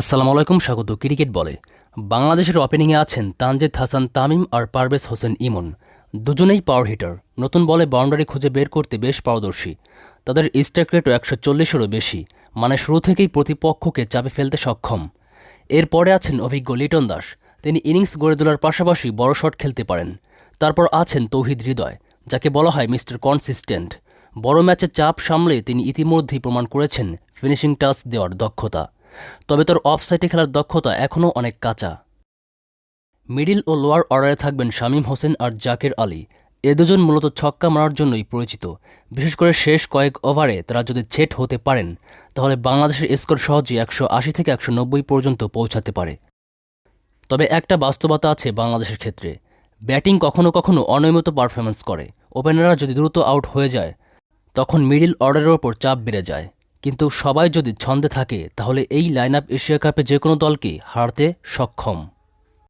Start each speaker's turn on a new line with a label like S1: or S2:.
S1: আসসালামু আলাইকুম, স্বাগত ক্রিকেট বলে। বাংলাদেশের ওপেনিংয়ে আছেন তানজিদ হাসান, তামিম আর পারভেজ হোসেন ইমন। দুজনেই পাওয়ার হিটার নতুন বলে বাউন্ডারি খুঁজে বের করতে বেশ পারদর্শী। তাদের স্ট্রাইক রেটও একশো চল্লিশেরও বেশি। মানে শুরু থেকেই প্রতিপক্ষকে চাপে ফেলতে সক্ষম। এরপরে আছেন অভিজ্ঞ লিটন দাস। তিনি ইনিংস গড়ে তোলার পাশাপাশি বড় শট খেলতে পারেন। তারপর আছেন তৌহিদ হৃদয়, যাকে বলা হয় মিস্টার কনসিস্টেন্ট বড় ম্যাচে চাপ সামলে তিনি ইতিমধ্যেই প্রমাণ করেছেন ফিনিশিং টাচ দেওয়ার দক্ষতা। তবে তার অফ সাইডে খেলার দক্ষতা এখনও অনেক কাঁচা। মিডিল ও লোয়ার অর্ডারে থাকবেন শামীম হোসেন আর জাকের আলী। এ দুজন মূলত ছক্কা মারার জন্যই পরিচিত। বিশেষ করে শেষ কয়েক ওভারে তারা যদি ছেট হতে পারেন, তাহলে বাংলাদেশের স্কোর সহজে একশো আশি থেকে একশো নব্বই পর্যন্ত পৌঁছাতে পারে। তবে একটা বাস্তবতা আছে বাংলাদেশের ক্ষেত্রে। ব্যাটিং কখনও কখনো অনিয়মিত পারফরমেন্স করে। ওপেনাররা যদি দ্রুত আউট হয়ে যায়, তখন মিডিল অর্ডারের ওপর চাপ বেড়ে যায়। কিন্তু সবাই যদি ছন্দে থাকে, তাহলে এই লাইন আপ এশিয়া কাপে যে কোনো দলকে হারতে সক্ষম।